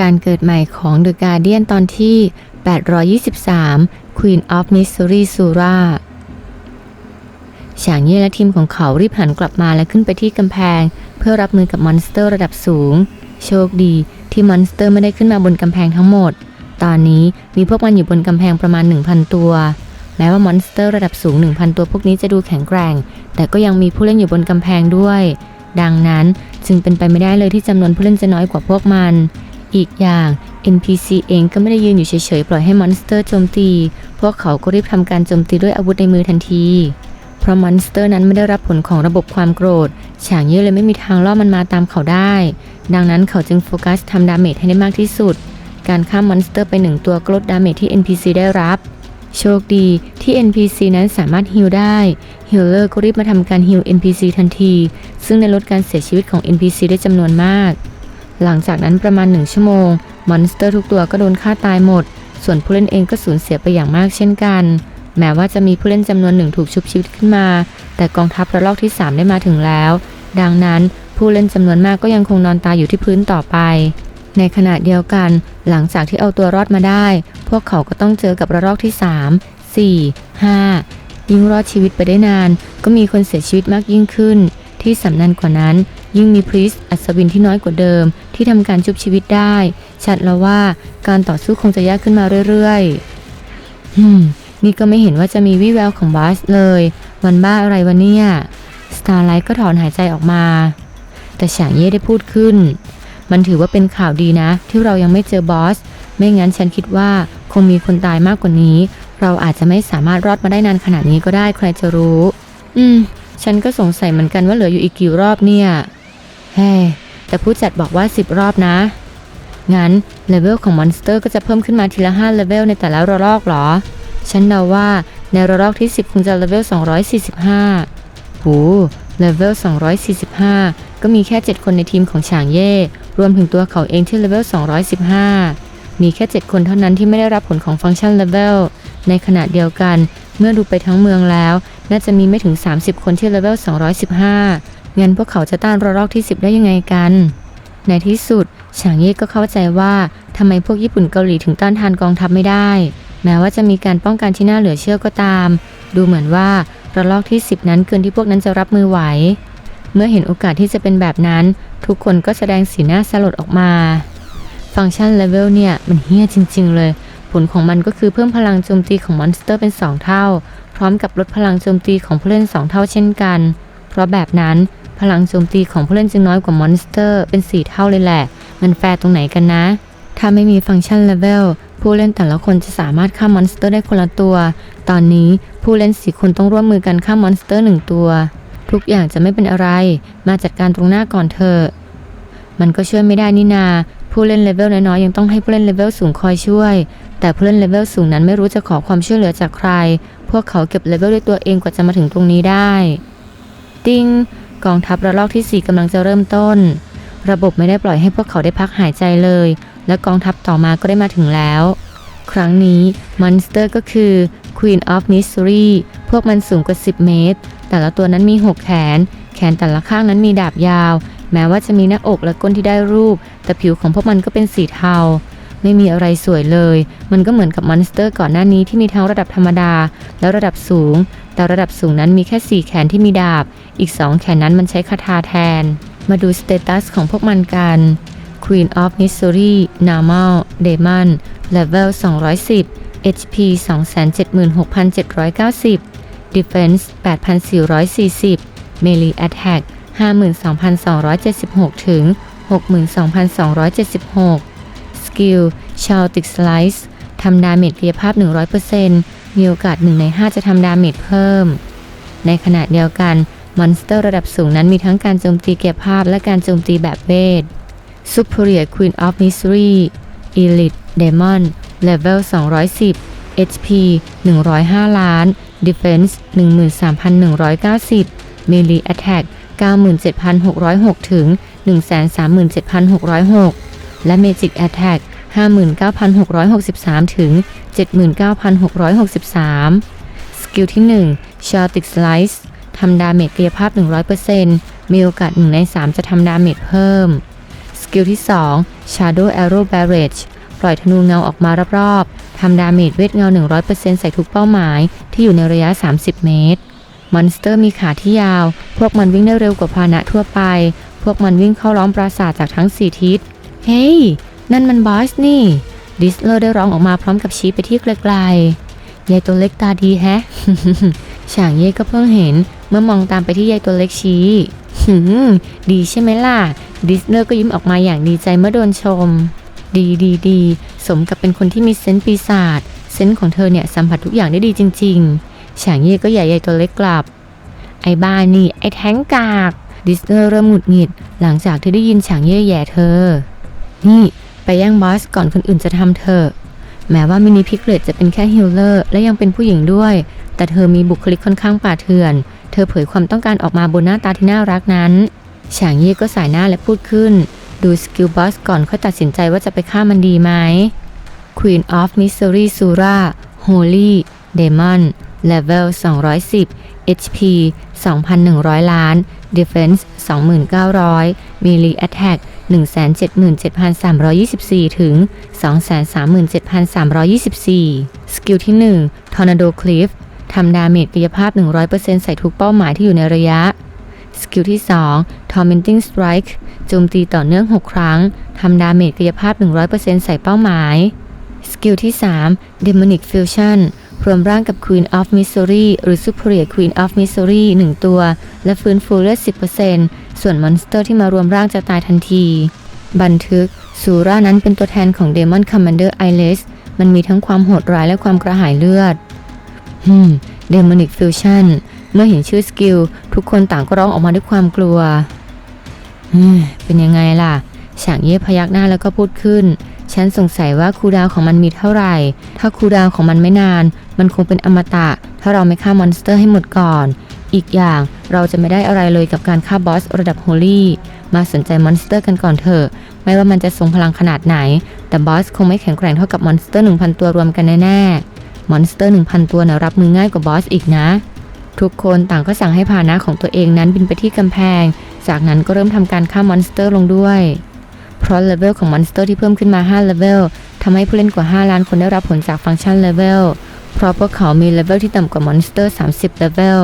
การเกิดใหม่ของ The Guardian ตอนที่ 823 Queen of Mystery Sura ฉางเย่และทีมของเขารีบหันกลับมาและขึ้นไปที่กำแพง เพื่อรับมือกับมอนสเตอร์ระดับสูง โชคดีที่มอนสเตอร์ไม่ได้ขึ้นมาบนกำแพงทั้งหมด ตอนนี้มีพวกมันอยู่บนกำแพงประมาณ 1,000 ตัว แม้ว่ามอนสเตอร์ระดับสูง 1,000 ตัวพวกนี้จะดูแข็งแกร่ง แต่ก็ยังมีผู้เล่นอยู่บนกำแพงด้วย ดังนั้นจึงเป็นไปไม่ได้เลยที่จำนวนผู้เล่นจะน้อยกว่าพวกมัน อีกอย่าง NPC เองก็ไม่ได้ยืนอยู่เฉยๆ ปล่อยให้มอนสเตอร์โจมตี พวกเขาก็รีบทำการโจมตีด้วยอาวุธในมือทันที เพราะมอนสเตอร์นั้นไม่ได้รับผลของระบบความโกรธ ฉางเย่เลยไม่มีทางล่อมันมาตามเขาได้ ดังนั้นเขาจึงโฟกัสทำดาเมจให้ได้มากที่สุด การฆ่ามอนสเตอร์ไปหนึ่งตัวกลดดาเมจที่ NPC ได้รับ โชคดีที่ NPC นั้นสามารถฮิลได้ฮิลเลอร์ก็รีบมาทำการฮิล NPC ทันที ซึ่งได้ลดการเสียชีวิตของ NPC ได้จำนวนมาก หลังจากนั้นประมาณหนึ่งชั่วโมง มอนสเตอร์ทุกตัวก็โดนฆ่าตายหมด ส่วนผู้เล่นเองก็สูญเสียไปอย่างมากเช่นกัน แม้ว่าจะมีผู้เล่นจำนวนหนึ่งถูกชุบชีวิตขึ้นมา แต่กองทัพระลอกที่ 3 ได้มาถึงแล้ว ดังนั้นผู้เล่นจำนวนมากก็ยังคงนอนตายอยู่ที่พื้นต่อไป ในขณะเดียวกัน หลังจากที่เอาตัวรอดมาได้ พวกเขาก็ต้องเจอกับระลอกที่ 3 4 5 ยิ่งรอดชีวิตไปได้นาน ก็มีคนเสียชีวิตมากยิ่งขึ้นที่สำนันกว่านั้นยิ่งมีพริสอัศวินที่น้อยกว่าเดิม ที่ทำการชุบชีวิตได้ ชัดแล้วว่าการต่อสู้คงจะยากขึ้นมาเรื่อยๆฮึมนี่ก็ไม่เห็นว่าจะมีวี่แววของบาสเลย วันบ้าอะไรวะเนี่ยสตาร์ไลท์ก็ถอนหายใจออกมา แต่ฉางเย่ได้พูดขึ้น มันถือว่าเป็นข่าวดีนะ ที่เรายังไม่เจอบอส ไม่งั้นฉันคิดว่าคงมีคนตายมากกว่านี้ เราอาจจะไม่สามารถรอดมาได้นานขนาดนี้ก็ได้ใครจะรู้ อืม ฉันก็สงสัยเหมือนกันว่าเหลืออยู่อีกกี่รอบเนี่ย เฮ้ แต่ผู้จัดบอกว่า 10 รอบนะ งั้นเลเวลของมอนสเตอร์ก็จะเพิ่มขึ้นมาทีละ5เลเวลในแต่ละระลอกเหรอ ฉันเดาว่าในระลอกที่ 10 คงจะเลเวล 245 หู เลเวล 245 ก็มีแค่ 7 คนในทีมของฉางเย่ รวมถึงตัวเขาเองที่เลเวล 215 มีแค่ 7 คนเท่านั้นที่ไม่ได้รับผลของฟังก์ชันเลเวล ในขณะเดียวกัน เมื่อดูไปทั้งเมืองแล้ว น่าจะมีไม่ถึง 30 คนที่เลเวล 215 งั้นพวกเขาจะต้านระลอกที่ 10 ได้ยังไงกัน ในที่สุดฉางเย่ก็เข้าใจว่าทำไมพวกญี่ปุ่นเกาหลีถึงต้านทานกองทัพไม่ได้ แม้ว่าจะมีการป้องกันที่น่าเหลือเชื่อก็ตาม ดูเหมือนว่าระลอกที่ 10 นั้นเกินที่พวกนั้นจะรับมือไหว เมื่อเห็นโอกาสที่จะเป็นแบบนั้น ทุกคนก็แสดงสีหน้าสลดออกมา ฟังก์ชันเลเวลเนี่ยมันเฮี้ยจริง ๆ เลย ผลของมันก็คือเพิ่มพลังโจมตีของมอนสเตอร์เป็น 2 เท่า พร้อมกับลดพลังโจมตีของผู้เล่น 2 เท่าเช่นกัน เพราะแบบนั้น พลังโจมตีของผู้เล่นจึงน้อยกว่ามอนสเตอร์เป็น4เท่าเลยแหละ มันแฟร์ตรงไหนกันนะ ถ้าไม่มีฟังก์ชันเลเวลผู้เล่นแต่ละคนจะสามารถฆ่ามอนสเตอร์ได้คนละตัว ตอนนี้ผู้เล่นสี่คนต้องร่วมมือกันฆ่ามอนสเตอร์หนึ่งตัว ทุกอย่างจะไม่เป็นอะไร มาจัดการตรงหน้าก่อนเถอะมันก็ช่วยไม่ได้นี่นา ผู้เล่นเลเวลน้อยๆยังต้องให้ผู้เล่นเลเวลสูงคอยช่วย แต่ผู้เล่นเลเวลสูงนั้นไม่รู้จะขอความช่วยเหลือจากใคร พวกเขาเก็บเลเวลด้วยตัวเองกว่าจะมาถึงตรงนี้ได้ ติง กองทัพระลอกที่ 4กำลังจะเริ่มต้น ระบบไม่ได้ปล่อยให้พวกเขาได้พักหายใจเลย และกองทัพต่อมาก็ได้มาถึงแล้ว ครั้งนี้มอนสเตอร์ก็คือ Queen of Mystery พวกมันสูงกว่า 10 เมตร แต่ละตัวนั้นมี 6 แขน แขนแต่ละข้างนั้นมีดาบยาว แม้ว่าจะมีหน้าอกและก้นที่ได้รูป แต่ผิวของพวกมันก็เป็นสีเทา ไม่มีอะไรสวยเลย มันก็เหมือนกับมอนสเตอร์ก่อนหน้านี้ที่มีทั้งระดับธรรมดา และระดับสูง แต่ระดับสูงนั้นมีแค่ 4 แขนที่มีดาบ อีก 2 แขนนั้นมันใช้คาถาแทน มาดูสเตตัสของพวกมันกัน Queen of Mystery Normal Demon Level 210 HP 276,790 Defense 8,440 Melee Attack 52,276 ถึง 62,276 Skill Chaotic Slice ทำดาเมจกายภาพ 100%มีโอกาส 1 ใน 5 จะทำดาเมจเพิ่ม ในขณะเดียวกันมอนสเตอร์ระดับสูงนั้นมีทั้งการโจมตีกายภาพและการโจมตีแบบเวท Superior Queen of Mystery Elite Demon Level 210 HP 105 ล้าน Defense 13,190 Melee Attack 97,606 ถึง 137,606 และ Magic Attack 59,663 ถึง 79,663 สกิลที่ 1 Chaotic Slice ทำดาเมจกายภาพ 100%มีโอกาส 1 ใน 3 จะทำดาเมจเพิ่ม สกิลที่ 2 Shadow Arrow Barrage ปล่อยธนูเงาออกมารอบๆ ทำดาเมจเวทเงา 100%ใส่ทุกเป้าหมายที่อยู่ในระยะ 30 เมตร มอนสเตอร์มีขาที่ยาว พวกมันวิ่งได้เร็วกว่าพาหนะทั่วไป พวกมันวิ่งเข้าล้อมปราสาทจากทั้ง 4 ทิศ เฮ้ย นั่นมันบอสนี่ ดิสเลอร์ได้ร้องออกมาพร้อมกับชี้ไปที่ไกลๆ ยายตัวเล็กตาดีแฮะ ฉางเย่ก็เพิ่งเห็น เมื่อมองตามไปที่ยายตัวเล็กชี้หืมดีใช่ไหมล่ะ ดิสเลอร์ก็ยิ้มออกมาอย่างดีใจเมื่อโดนชม ดีดีดีสมกับเป็นคนที่มีเซนส์ปีศาจ เซนส์ของเธอเนี่ยสัมผัสทุกอย่างได้ดีจริง ๆ ฉางเย่ก็ใหญ่ยายตัวเล็กกลับ ไอ้บ้านี่ ไอ้แท้งกาก ดิสเลอร์เริ่มหงุดหงิด หลังจากที่ได้ยินฉางเย่แย่เธอ นี่ ไปแย่งบอสก่อนคนอื่นจะทำเธอ แม้ว่ามินิพิกเลตจะเป็นแค่ฮิลเลอร์และยังเป็นผู้หญิงด้วย แต่เธอมีบุคลิกค่อนข้างป่าเถื่อน เธอเผยความต้องการออกมาบนหน้าตาที่น่ารักนั้น ฉางเย่ก็สายหน้าและพูดขึ้น ดูสกิลบอสก่อนค่อยตัดสินใจว่าจะไปฆ่ามันดีไหม Queen of Misery Sura Holy Demon Level 210 HP 2,100 ล้าน Defense 2,900 Melee Attack 177,324 ถึง 237,324 สกิลที่1 Tornado Cliff ทำดาเมจกายภาพ 100%ใส่ทุกเป้าหมายที่อยู่ในระยะ สกิลที่ 2 Tormenting Strike โจมตีต่อเนื่อง 6 ครั้ง ทำดาเมจกายภาพ 100%ใส่เป้าหมาย สกิลที่ 3 Demonic Fusion รวมร่างกับ Queen of Misery หรือ Superior Queen of Misery 1ตัว และฟื้นฟูเลือด 10%ส่วนมอนสเตอร์ที่มารวมร่างจะตายทันที บันทึก ซูรานั้นเป็นตัวแทนของ Demon Commander i l e s มันมีทั้งความโหดร้ายและความกระหายเลือดฮึม Demonic Fusion เมื่อเห็นชื่อสกิล ทุกคนต่างก็ร้องออกมาด้วยความกลัวฮ้ยเป็นยังไงล่ะฉางเย่พยักหน้าแล้วก็พูดขึ้น ฉันสงสัยว่าคูดาวของมันมีเท่าไหร่ ถ้าคูดาวของมันไม่นาน มันคงเป็นอมตะ ถ้าเราไม่ฆ่ามอนสเตอร์ให้หมดก่อน อีกอย่างเราจะไม่ได้อะไรเลยกับการฆ่าบอสระดับโฮลี่มาสนใจมอนสเตอร์กันก่อนเถอะ ไม่ว่ามันจะทรงพลังขนาดไหน แต่บอสคงไม่แข็งแกร่งเท่ากับมอนสเตอร์ 1,000 ตัวรวมกันแน่ๆ มอนสเตอร์ 1,000 ตัวนะรับมือง่ายกว่าบอสอีกนะ ทุกคนต่างก็สั่งให้พานะของตัวเองนั้นบินไปที่กำแพง จากนั้นก็เริ่มทำการฆ่ามอนสเตอร์ลงด้วย เพราะเลเวลของมอนสเตอร์ที่เพิ่มขึ้นมา 5 เลเวลทำให้ผู้เล่นกว่า 5 ล้านคนได้รับผลจากฟังก์ชันเลเวลเพราะพวกเขามีเลเวลที่ต่ำกว่ามอนสเตอร์ 30 เลเวล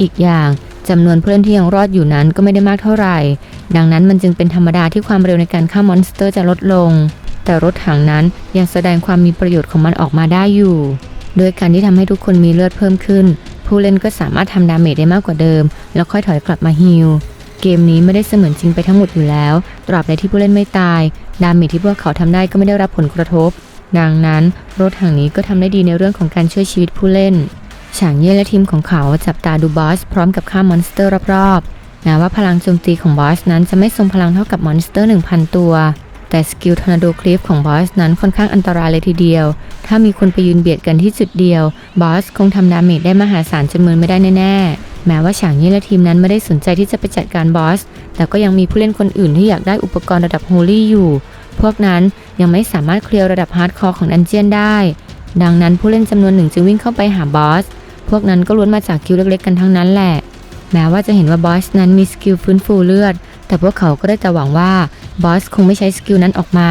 อีกอย่างจำนวนผู้เล่นที่ยังรอดอยู่นั้นก็ไม่ได้มากเท่าไหร่ ดังนั้นมันจึงเป็นธรรมดาที่ความเร็วในการฆ่ามอนสเตอร์จะลดลง แต่รถถังนั้นยังแสดงความมีประโยชน์ของมันออกมาได้อยู่ โดยการที่ทำให้ทุกคนมีเลือดเพิ่มขึ้น ผู้เล่นก็สามารถทำดาเมจได้มากกว่าเดิม แล้วค่อยถอยกลับมาฮิล เกมนี้ไม่ได้เสมือนจริงไปทั้งหมดอยู่แล้ว ตราบใดที่ผู้เล่นไม่ตาย ดาเมจที่พวกเขาทำได้ก็ไม่ได้รับผลกระทบ ดังนั้น รถถังนี้ก็ทำได้ดีในเรื่องของการช่วยชีวิตผู้เล่น ฉางเย่และทีมของเขาจับตาดูบอสพร้อมกับฆ่ามอนสเตอร์รอบๆแม้ว่าพลังโจมตีของบอสนั้นจะไม่ทรงพลังเท่ากับมอนสเตอร์ 1,000 ตัว แต่สกิลทอร์นาโดคลิฟของบอสนั้นค่อนข้างอันตรายเลยทีเดียว ถ้ามีคนไปยืนเบียดกันที่จุดเดียว บอสคงทำดาเมจได้มหาศาลจนมือไม่ได้แน่ๆ แม้ว่าฉางเย่และทีมนั้นไม่ได้สนใจที่จะไปจัดการบอส แต่ก็ยังมีผู้เล่นคนอื่นที่อยากได้อุปกรณ์ระดับโฮลี่อยู่ พวกนั้นยังไม่สามารถเคลียร์ระดับฮาร์ดคอร์ของดันเจียนได้ ดังนั้นผู้เล่นจำนวนหนึ่งจึงวิ่งเข้าไปหาบอส พวกนั้นก็ล้วนมาจากคิวเล็กๆกันทั้งนั้นแหละ แม้ว่าจะเห็นว่าบอสนั้นมีสกิลฟื้นฟูเลือด แต่พวกเขาก็ได้แต่หวังว่าบอสคงไม่ใช้สกิลนั้นออกมา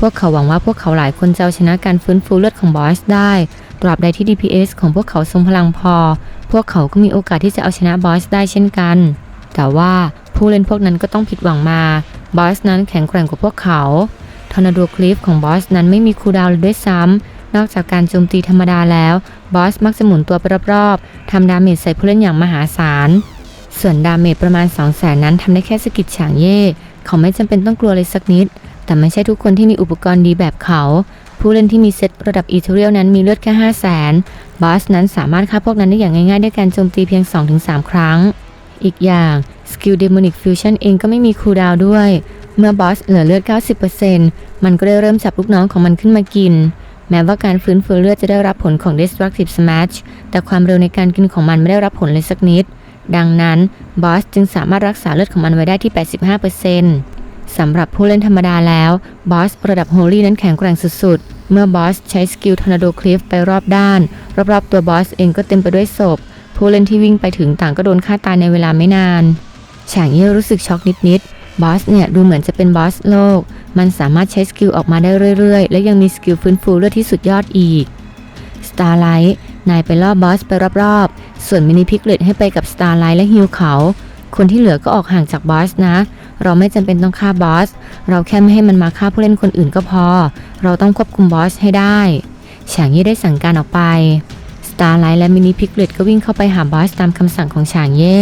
พวกเขาหวังว่าพวกเขาหลายคนจะเอาชนะการฟื้นฟูเลือดของบอสได้ ตราบใดที่ DPS ของพวกเขาทรงพลังพอ พวกเขาก็มีโอกาสที่จะเอาชนะบอสได้เช่นกัน แต่ว่าผู้เล่นพวกนั้นก็ต้องผิดหวังมา บอสนั้นแข็งแกร่งกว่าพวกเขา ทอร์นาโดคลิฟของบอสนั้นไม่มีคูลดาวน์เลยด้วยซ้ำ นอกจากการโจมตีธรรมดาแล้ว บอสมักจะหมุนตัวไปรอบๆทำดาเมจใส่ผู้เล่นอย่างมหาศาล ส่วนดาเมจประมาณ 2 0 0แสนนั้นทำได้แค่สกิดฉางเย่ เขาไม่จำเป็นต้องกลัวเลยสักนิด แต่ไม่ใช่ทุกคนที่มีอุปกรณ์ดีแบบเขา ผู้เล่นที่มีเซตระดับอีเทเรียลนั้นมีเลือดแค่ 5 0 0แสนบอสนั้นสามารถฆ่าพวกนั้นได้อย่างง่ายๆ ด้วยการโจมตีเพียง 2-3 ครั้ง อีกอย่างสกิล Demonic Fusion เองก็ไม่มีคูลดาวด้วย เมื่อบอสเหลือเลือด 90%มันก็ได้เริ่มจับลูกน้องของมันขึ้นมากิน แม้ว่าการฟื้นฟูเลือดจะได้รับผลของ Destructive Smash แต่ความเร็วในการกินของมันไม่ได้รับผลเลยสักนิด ดังนั้นบอสจึงสามารถรักษาเลือดของมันไว้ได้ที่ 85% สำหรับผู้เล่นธรรมดาแล้วบอสระดับ Holy นั้นแข็งแกร่งสุดๆ เมื่อบอสใช้สกิล Tornado Cliff ไปรอบด้าน รอบๆตัวบอสเองก็เต็มไปด้วยศพ ผู้เล่นที่วิ่งไปถึงต่างก็โดนฆ่าตายในเวลาไม่นาน ฉางเย่รู้สึกช็อกนิดๆบอสเนี่ยดูเหมือนจะเป็นบอสโลก มันสามารถใช้สกิลออกมาได้เรื่อยๆ และยังมีสกิลฟื้นฟูเลือดที่สุดยอดอีก Starlight นายไปล่อบอสไปรอบๆ ส่วนมินิพิกเลตให้ไปกับ Starlight และฮิวเขา คนที่เหลือก็ออกห่างจากบอสนะ เราไม่จำเป็นต้องฆ่าบอส เราแค่ไม่ให้มันมาฆ่าผู้เล่นคนอื่นก็พอ เราต้องควบคุมบอสให้ได้ฉางเย่ได้สั่งการออกไป Starlight และมินิพิกเลตก็วิ่งเข้าไปหาบอสตามคำสั่งของฉางเย่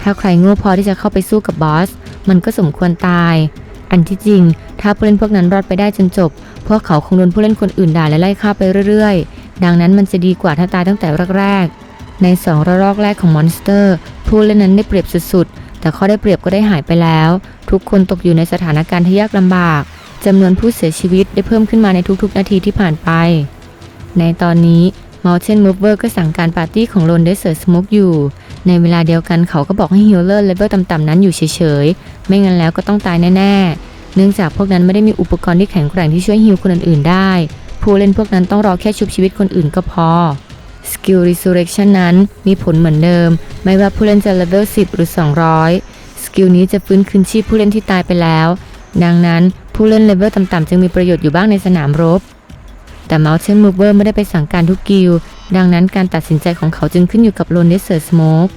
ถ้าใครโง่พอที่จะเข้าไปสู้กับบอส มันก็สมควรตาย อันที่จริง ถ้าผู้เล่นพวกนั้นรอดไปได้จนจบ พวกเขาคงโดนผู้เล่นคนอื่นด่าและไล่ฆ่าไปเรื่อยๆ ดังนั้นมันจะดีกว่าถ้าตายตั้งแต่แรกๆ ในสองระลอกแรกของมอนสเตอร์ ผู้เล่นนั้นได้เปรียบสุดๆ แต่ข้อได้เปรียบก็ได้หายไปแล้ว ทุกคนตกอยู่ในสถานการณ์ที่ยากลำบากจำนวนผู้เสียชีวิตได้เพิ่มขึ้นมาในทุกๆ นาทีที่ผ่านไป ในตอนนี้ Mountain Mover ก็สั่งการปาร์ตี้ของโลนเดสเซอร์สโมกอยู่ ในเวลาเดียวกันเขาก็บอกให้ฮิลเลอร์เลเวลต่ำๆนั้นอยู่เฉยๆ ไม่งั้นแล้วก็ต้องตายแน่ๆ เนื่องจากพวกนั้นไม่ได้มีอุปกรณ์ที่แข็งแกร่งที่ช่วยฮิลคนอื่นๆได้ ผู้เล่นพวกนั้นต้องรอแค่ชุบชีวิตคนอื่นก็พอ สกิล Resurrection นั้นมีผลเหมือนเดิม ไม่ว่าผู้เล่นจะเลเวล10 หรือ 200 สกิลนี้จะฟื้นคืนชีพผู้เล่นที่ตายไปแล้ว ดังนั้นผู้เล่นเลเวลต่ำๆจึงมีประโยชน์อยู่บ้างในสนามรบ แต่ Mountain Mover ไม่ได้ไปสั่งการทุกกิลดังนั้นการตัดสินใจของเขาจึงขึ้นอยู่กับ Lone Desert Smoke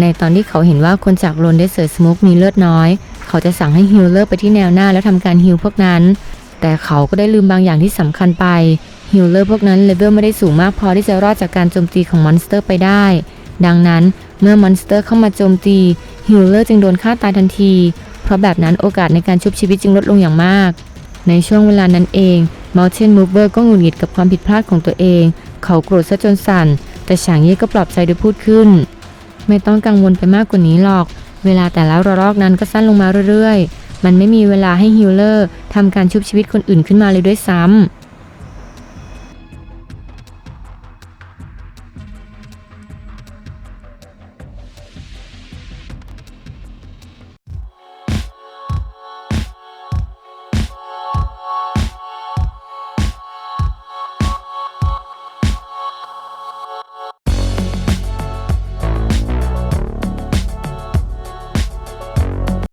ในตอนที่เขาเห็นว่าคนจาก Lone Desert Smoke มีเลือดน้อย เขาจะสั่งให้ฮิลเลอร์ไปที่แนวหน้าแล้วทำการฮิลพวกนั้น แต่เขาก็ได้ลืมบางอย่างที่สำคัญไป ฮิลเลอร์พวกนั้นเลเวลไม่ได้สูงมากพอที่จะรอดจากการโจมตีของมอนสเตอร์ไปได้ ดังนั้นเมื่อมอนสเตอร์เข้ามาโจมตีฮิลเลอร์จึงโดนฆ่าตายทันที เพราะแบบนั้นโอกาสในการชุบชีวิตจึงลดลงอย่างมาก ในช่วงเวลานั้นเอง Mountain Mover ก็หงุดหงิดกับความผิดพลาดของตัวเอง เขาโกรธซะจนสั่น แต่ฉางเย่ก็ปลอบใจโดยพูดขึ้น ไม่ต้องกังวลไปมากกว่านี้หรอก เวลาแต่ละระลอกนั้นก็สั้นลงมาเรื่อยๆ มันไม่มีเวลาให้ฮิลเลอร์ทำการชุบชีวิตคนอื่นขึ้นมาเลยด้วยซ้ำ